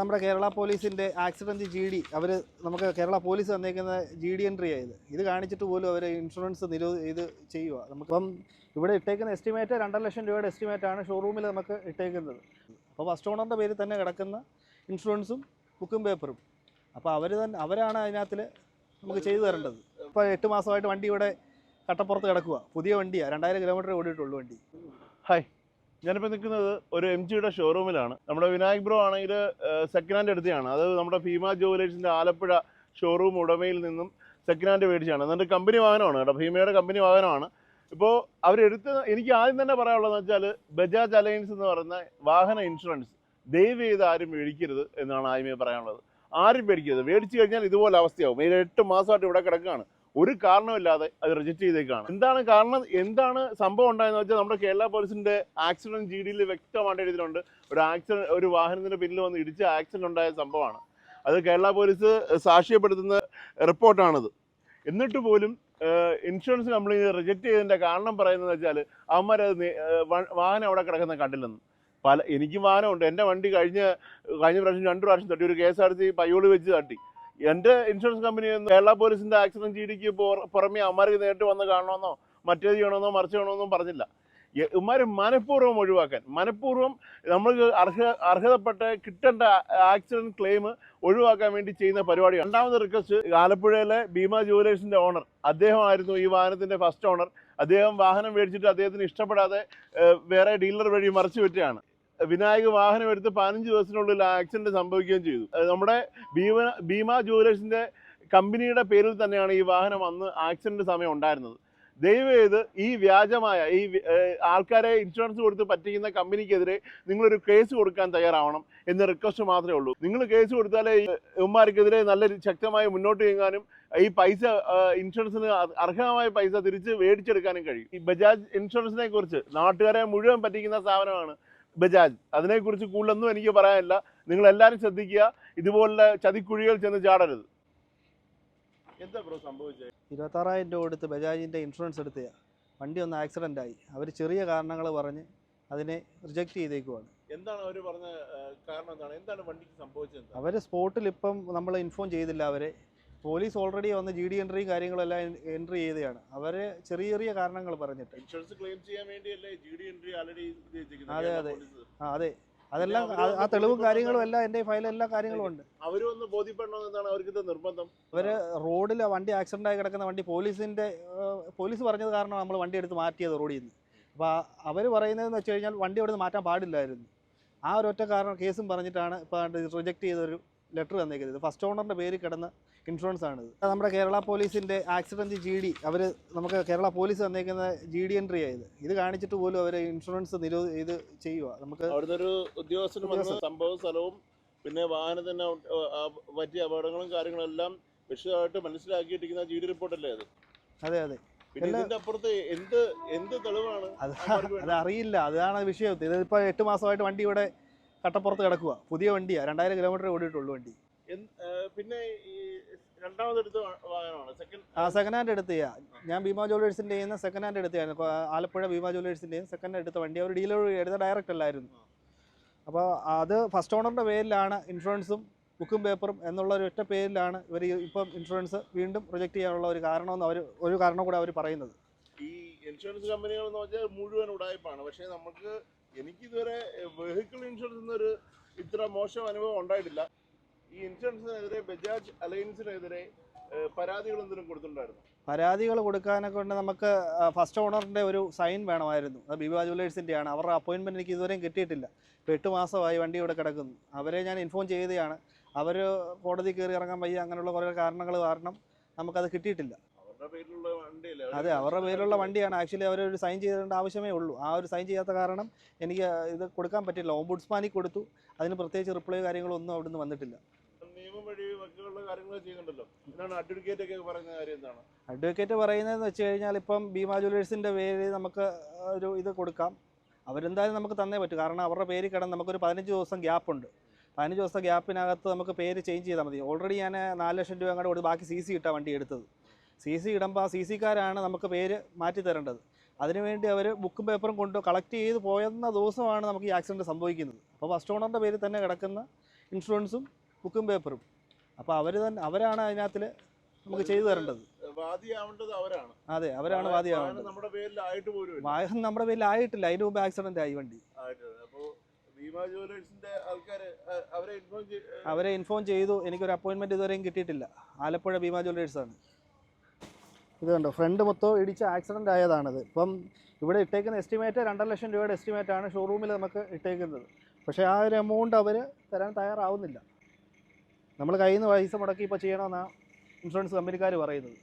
നമ്മുടെ കേരള പോലീസിന്റെ accident G D അവർ നമുക്ക് കേരള പോലീസ് തന്നേക്കുന്ന ജി ഡി എൻട്രി ആയത് ഇത്. കാണിച്ചിട്ട് പോലും അവർ ഇൻഷുറൻസ് നിരോ ഇത് ചെയ്യുക നമുക്കിപ്പം ഇവിടെ ഇട്ടേക്കുന്ന എസ്റ്റിമേറ്റ് രണ്ടര ലക്ഷം രൂപയുടെ എസ്റ്റിമേറ്റ് ആണ് ഷോറൂമിൽ നമുക്ക് ഇട്ടേക്കുന്നത്. അപ്പോൾ ഫസ്റ്റ് ഓണറിന്റെ പേരിൽ തന്നെ കിടക്കുന്ന ഇൻഷുറൻസും ബുക്കും പേപ്പറും അപ്പോൾ അവർ തന്നെ അവരാണ് അതിനകത്തിൽ നമുക്ക് ചെയ്തു തരേണ്ടത്. ഇപ്പോൾ എട്ട് മാസമായിട്ട് വണ്ടി ഇവിടെ കട്ടപ്പുറത്ത് കിടക്കുക പുതിയ വണ്ടിയാണ് രണ്ടായിരം കിലോമീറ്റർ ഓടിയിട്ടുള്ളൂ വണ്ടി. ഹായ് ഞാനിപ്പോൾ നിൽക്കുന്നത് ഒരു എം ജിയുടെ ഷോറൂമിലാണ് നമ്മുടെ വിനായക് ബ്രോ ആണെങ്കിൽ സെക്കൻഡ് ഹാൻഡ് എടുത്തതാണ് അത് നമ്മുടെ ഭീമ ജുവലേഴ്സിന്റെ ആലപ്പുഴ ഷോറൂം ഉടമയിൽ നിന്നും സെക്കൻഡ് ഹാൻഡ് മേടിച്ചാണ് എന്നിട്ട് കമ്പനി വാഹനമാണ് കേട്ടോ. ഭീമയുടെ കമ്പനി വാഹനമാണ്. ഇപ്പോൾ അവരെടുത്ത് എനിക്ക് ആദ്യം തന്നെ പറയാനുള്ളതെന്ന് വെച്ചാൽ ബജാജ് അലയൻസ് എന്ന് പറയുന്ന വാഹന ഇൻഷുറൻസ് ദയവ് ചെയ്ത് ആരും മേടിക്കരുത് എന്നാണ് ആദ്യമേ പറയാനുള്ളത്. ആരും മേടിക്കരുത്. മേടിച്ചു കഴിഞ്ഞാൽ ഇതുപോലെ അവസ്ഥയാവും. ഏഴ് എട്ട് മാസമായിട്ട് ഇവിടെ കിടക്കുകയാണ്. ഒരു കാരണമില്ലാതെ അത് റിജക്ട് ചെയ്തേക്കാണ്. എന്താണ് കാരണം? എന്താണ് സംഭവം ഉണ്ടായെന്ന് വെച്ചാൽ നമ്മുടെ കേരള പോലീസിന്റെ ആക്സിഡന്റ് ജി ഡിയിൽ വ്യക്തമായിട്ട് എഴുതിയിട്ടുണ്ട്. ഒരു ആക്സിഡന്റ് ഒരു വാഹനത്തിന്റെ പിന്നിൽ വന്ന് ഇടിച്ച ആക്സിഡന്റ് ഉണ്ടായ സംഭവമാണ്. അത് കേരള പോലീസ് സാക്ഷ്യപ്പെടുത്തുന്ന റിപ്പോർട്ടാണിത്. എന്നിട്ട് പോലും ഇൻഷുറൻസ് കമ്പനി റിജക്ട് ചെയ്തതിന്റെ കാരണം പറയുന്നത് വെച്ചാൽ അവന്മാരത് വാഹനം അവിടെ കിടക്കുന്ന കണ്ടില്ലെന്ന്. പല എനിക്കും വാഹനമുണ്ട്. എന്റെ വണ്ടി കഴിഞ്ഞ കഴിഞ്ഞ പ്രാവശ്യം രണ്ട് പ്രാവശ്യം തട്ടി. ഒരു K S R T Payyoli വെച്ച് തട്ടി. എന്റെ ഇൻഷുറൻസ് കമ്പനി കേരള പോലീസിന്റെ ആക്സിഡന്റ് ജി ഡിക്ക് പുറമെ അമ്മമാർക്ക് നേരിട്ട് വന്ന് കാണണമെന്നോ മറ്റേത് ചെയ്യണമെന്നോ മറിച്ച് ചെയ്യണമെന്നോ പറഞ്ഞില്ല. ഇമാർ മനഃപൂർവം ഒഴിവാക്കാൻ മനഃപൂർവം നമ്മൾക്ക് അർഹ അർഹതപ്പെട്ട കിട്ടേണ്ട ആക്സിഡന്റ് ക്ലെയിം ഒഴിവാക്കാൻ വേണ്ടി ചെയ്യുന്ന പരിപാടിയാണ്. രണ്ടാമത് റിക്വസ്റ്റ് ആലപ്പുഴയിലെ ഭീമ ജുവലേഴ്സിന്റെ ഓണർ അദ്ദേഹമായിരുന്നു ഈ വാഹനത്തിന്റെ ഫസ്റ്റ് ഓണർ അദ്ദേഹം വാഹനം മേടിച്ചിട്ട് അദ്ദേഹത്തിന് ഇഷ്ടപ്പെടാതെ വേറെ ഡീലർ വഴി മറിച്ചു വിറ്റാണ് വിനായക് വാഹനം എടുത്ത് പതിനഞ്ച് ദിവസത്തിനുള്ളിൽ ആക്സിഡന്റ് സംഭവിക്കുകയും ചെയ്തു. നമ്മുടെ ഭീമ ഭീമ ജുവലേഴ്സിന്റെ കമ്പനിയുടെ പേരിൽ തന്നെയാണ് ഈ വാഹനം അന്ന് ആക്സിഡന്റ് സമയം ഉണ്ടായിരുന്നത്. ദയവ് ചെയ്ത് ഈ വ്യാജമായ ഈ ആൾക്കാരെ ഇൻഷുറൻസ് കൊടുത്ത് പറ്റിക്കുന്ന കമ്പനിക്കെതിരെ നിങ്ങളൊരു കേസ് കൊടുക്കാൻ തയ്യാറാവണം എന്ന റിക്വസ്റ്റ് മാത്രമേ ഉള്ളൂ. നിങ്ങൾ കേസ് കൊടുത്താലേ ഈ ഉമ്മാർക്കെതിരെ നല്ല ശക്തമായി മുന്നോട്ട് നീങ്ങാനും ഈ പൈസ ഇൻഷുറൻസിന് അർഹമായ പൈസ തിരിച്ച് മേടിച്ചെടുക്കാനും കഴിയും. ഈ ബജാജ് ഇൻഷുറൻസിനെ കുറിച്ച് നാട്ടുകാരെ മുഴുവൻ പറ്റിക്കുന്ന സ്ഥാപനമാണ് ബജാജ് അതിനെക്കുറിച്ച് കൂടുതലൊന്നും എനിക്ക് പറയാനില്ല. നിങ്ങൾ എല്ലാവരും ശ്രദ്ധിക്കുക ഇതുപോലുള്ള ചതിക്കുഴികൾ ചെന്ന് ചാടരുത്. എന്താ ബ്രോ സംഭവിച്ചത് ഇരുപത്താറായിരം രൂപ കൊടുത്ത് ബജാജിന്റെ ഇൻഷുറൻസ് എടുത്തതാണ് വണ്ടി ഒന്ന് ആക്സിഡന്റ് ആയി. അവർ ചെറിയ കാരണങ്ങൾ പറഞ്ഞ് അതിനെ റിജക്റ്റ് ചെയ്തേക്കുവാണ്. എന്താണ് അവർ പറഞ്ഞ കാരണം എന്താണ്? എന്താണ് വണ്ടിക്ക് സംഭവിച്ചത്? അവർ സ്പോട്ടിൽ ഇപ്പം നമ്മൾ ഇൻഫോം ചെയ്തില്ല അവരെ. പോലീസ് ഓൾറെഡി വന്ന് ജി ഡി എൻട്രിയും കാര്യങ്ങളെല്ലാം എൻട്രി ചെയ്തതാണ് അവർ ചെറിയ ചെറിയ കാരണങ്ങൾ പറഞ്ഞിട്ട്. ഇൻഷുറൻസ് ക്ലെയിം ചെയ്യാൻ വേണ്ടിയല്ലേ ജി ഡി എൻട്രി ആൾറെഡി അതെ, അതെ. ആ അതെ. അതെല്ലാം ആ- തെളിവും കാര്യങ്ങളും എല്ലാം എന്റെ ഫയലും എല്ലാ കാര്യങ്ങളും ഉണ്ട്. അവർ അവർക്ക് ഇത് നിർബന്ധം. അവർ റോഡിൽ വണ്ടി ആക്സിഡന്റ് ആയി കിടക്കുന്ന വണ്ടി പോലീസിന്റെ പോലീസ് പറഞ്ഞത് കാരണം നമ്മൾ വണ്ടി എടുത്ത് മാറ്റിയത് റോഡിൽ നിന്ന്. അപ്പോൾ അവർ പറയുന്നതെന്ന് വെച്ച് കഴിഞ്ഞാൽ വണ്ടി അവിടെ നിന്ന് മാറ്റാൻ പാടില്ലായിരുന്നു. ആ ഒരു ഒറ്റ കാരണം കേസും പറഞ്ഞിട്ടാണ് ഇപ്പോൾ റിജക്ട് ചെയ്തൊരു ലെറ്റർ തന്നേക്കുന്നത്. ഫസ്റ്റ് ഓണറിന്റെ പേര് കിടന്ന ഇൻഷുറൻസ് ആണിത്. നമ്മുടെ കേരള പോലീസിന്റെ ആക്സിഡന്റ് ജി ഡി അവർ നമുക്ക് കേരള പോലീസ് തന്നേക്കുന്ന ജി ഡി എൻട്രി ആയത് ഇത്. കാണിച്ചിട്ട് പോലും അവർ ഇൻഷുറൻസ് നിരോ ഇത് ചെയ്യുക നമുക്ക് ഒരു സംഭവ സ്ഥലവും പിന്നെ വാഹനത്തിന് പറ്റിയ അപകടങ്ങളും കാര്യങ്ങളും എല്ലാം വിശദമായിട്ട് മനസ്സിലാക്കിയിട്ടിരിക്കുന്ന ജി ഡി റിപ്പോർട്ടല്ലേ അത്? അതെ അതെ. എന്ത് എന്ത് തെളിവാണ്? അത് അറിയില്ല അതാണ് വിഷയം ഇതിപ്പോ എട്ട് മാസമായിട്ട് വണ്ടി ഇവിടെ കട്ടപ്പുറത്ത് കിടക്കുക പുതിയ വണ്ടിയാ. രണ്ടായിരം കിലോമീറ്റർ ഓടിയിട്ടുള്ളൂ വണ്ടി. പിന്നെ ഈ എടുത്ത വാഹനമാണ്? സെക്കൻഡ് ആ സെക്കൻഡ് ഹാൻഡ് എടുത്തയാ ഞാൻ ഭീമാ ജ്വല്ലേഴ്സിന്റെ ചെയ്യുന്ന സെക്കൻഡ് ഹാൻഡ് എടുത്തതാണ് ആലപ്പുഴ ഭീമാ ജ്വല്ലേഴ്സിന്റെ സെക്കൻഡ് ഹാൻഡ് എടുത്ത വണ്ടി. അവർ ഡീലർ എടുത്ത ഡയറക്റ്റ് അല്ലായിരുന്നു. അപ്പോൾ അത് ഫസ്റ്റ് ഓണറിന്റെ പേരിലാണ് ഇൻഷുറൻസും ബുക്കും പേപ്പറും എന്നുള്ള ഒരു ഒറ്റ പേരിലാണ് ഇവർ ഇപ്പം ഇൻഷുറൻസ് വീണ്ടും പ്രൊജക്ട് ചെയ്യാനുള്ള ഒരു കാരണമെന്ന് അവർ ഒരു കാരണം കൂടെ അവർ പറയുന്നത്. ഈ ഇൻഷുറൻസ് കമ്പനികൾ എന്ന് വെച്ചാൽ മുഴുവൻ ഉടായ്പാണ്. പക്ഷേ നമുക്ക് എനിക്കിതുവരെ വെഹിക്കിൾ ഇൻഷുറൻസ് എന്നൊരു ഇത്ര മോശം അനുഭവം ഉണ്ടായിട്ടില്ല. ഈ ഇൻഷുറൻസിനെതിരെ ബജാജ് അലയൻസിനെതിരെ പരാതികൾ എന്തെങ്കിലും കൊടുത്തിട്ടുണ്ടായിരുന്നു? പരാതികൾ കൊടുക്കാനൊക്കെ കൊണ്ട് നമുക്ക് ഫസ്റ്റ് ഓണറിന്റെ ഒരു സൈൻ വേണമായിരുന്നു. അത് ബിബ ജുവലേഴ്സിന്റെയാണ് അവരുടെ അപ്പോയിൻമെന്റ് എനിക്ക് ഇതുവരെയും കിട്ടിയിട്ടില്ല. ഇപ്പോൾ എട്ട് മാസമായി വണ്ടി ഇവിടെ കിടക്കുന്നു. അവരെ ഞാൻ ഇൻഫോം ചെയ്തതാണ്. അവർ കോടതി കയറി ഇറങ്ങാൻ വയ്യ. അങ്ങനെയുള്ള കുറേ കാരണങ്ങൾ കാരണം നമുക്കത് കിട്ടിയിട്ടില്ല. അതെ അവരുടെ പേരിലുള്ള വണ്ടിയാണ്. ആക്ച്വലി അവർ ഒരു സൈൻ ചെയ്തേണ്ട ആവശ്യമേ ഉള്ളൂ. ആ ഒരു സൈൻ ചെയ്യാത്ത കാരണം എനിക്ക് ഇത് കൊടുക്കാൻ പറ്റില്ല. ഓംബുഡ്സ്മാനിൽ കൊടുത്തു. അതിന് പ്രത്യേകിച്ച് റിപ്ലൈ കാര്യങ്ങളൊന്നും അവിടുന്ന് വന്നിട്ടില്ല. അഡ്വക്കേറ്റ് പറയുന്നതെന്ന് വെച്ച് കഴിഞ്ഞാൽ ഇപ്പം ഭീമാ ജുവലേഴ്സിന്റെ പേര് നമുക്ക് ഒരു ഇത് കൊടുക്കാം. അവരെന്തായാലും നമുക്ക് തന്നേ പറ്റും. കാരണം അവരുടെ പേര് കിടന്ന് നമുക്കൊരു പതിനഞ്ച് ദിവസം ഗ്യാപ്പ് ഉണ്ട്. പതിനഞ്ച് ദിവസത്തെ ഗ്യാപ്പിനകത്ത് നമുക്ക് പേര് ചേഞ്ച് ചെയ്താൽ മതി. ഓൾറെഡി ഞാൻ നാല് ലക്ഷം രൂപ അങ്ങോട്ട് കൊടുത്ത് ബാക്കി സി സി ഇട്ടാണ് വണ്ടി എടുത്തത്. സി സി ഇടുമ്പോൾ ആ സി സിക്കാരാണ് നമുക്ക് പേര് മാറ്റി തരേണ്ടത്. അതിനുവേണ്ടി അവർ ബുക്കും പേപ്പറും കൊണ്ട് കളക്ട് ചെയ്ത് പോയെന്ന ദിവസമാണ് നമുക്ക് ഈ ആക്സിഡന്റ് സംഭവിക്കുന്നത്. അപ്പോൾ ഫസ്റ്റ് ഓണറിന്റെ പേരിൽ തന്നെ കിടക്കുന്ന ഇൻഷുറൻസും ബുക്കും പേപ്പറും. അപ്പോൾ അവർ തന്നെ അവരാണ് അതിനകത്തിൽ നമുക്ക് ചെയ്തു തരേണ്ടത്. വാദിയാവേണ്ടത് അവരാണ്. അതെ അവരാണ് വാദിയാവേണ്ടത്. നമ്മുടെ പേരിലായിട്ട് പോലും വാഹനം നമ്മുടെ പേരിൽ ആയിട്ടില്ല. അതിന് മുമ്പ് ആക്സിഡന്റ് ആയി വണ്ടി. അവരെ ഇൻഫോം ചെയ്തു. എനിക്കൊരു അപ്പോയിന്റ്മെന്റ് ഇതുവരെയും കിട്ടിയിട്ടില്ല. ആലപ്പുഴ ഭീമ ജ്വല്ലേഴ്സാണ്. ഇത് കണ്ടോ? ഫ്രണ്ട് മൊത്തം ഇടിച്ച് ആക്സിഡന്റ് ആയതാണിത്. ഇപ്പം ഇവിടെ ഇട്ടേക്കുന്ന എസ്റ്റിമേറ്റ് രണ്ടര ലക്ഷം രൂപയുടെ എസ്റ്റിമേറ്റ് ആണ് ഷോറൂമിൽ നമുക്ക് ഇട്ടേക്കുന്നത്. പക്ഷേ ആ ഒരു എമൗണ്ട് അവർ തരാൻ തയ്യാറാവുന്നില്ല. നമ്മൾ കയ്യിൽ നിന്ന് പൈസ മുടക്കി ഇപ്പോൾ ചെയ്യണമെന്നാണ് ഇൻഷുറൻസ് കമ്പനിക്കാർ പറയുന്നത്.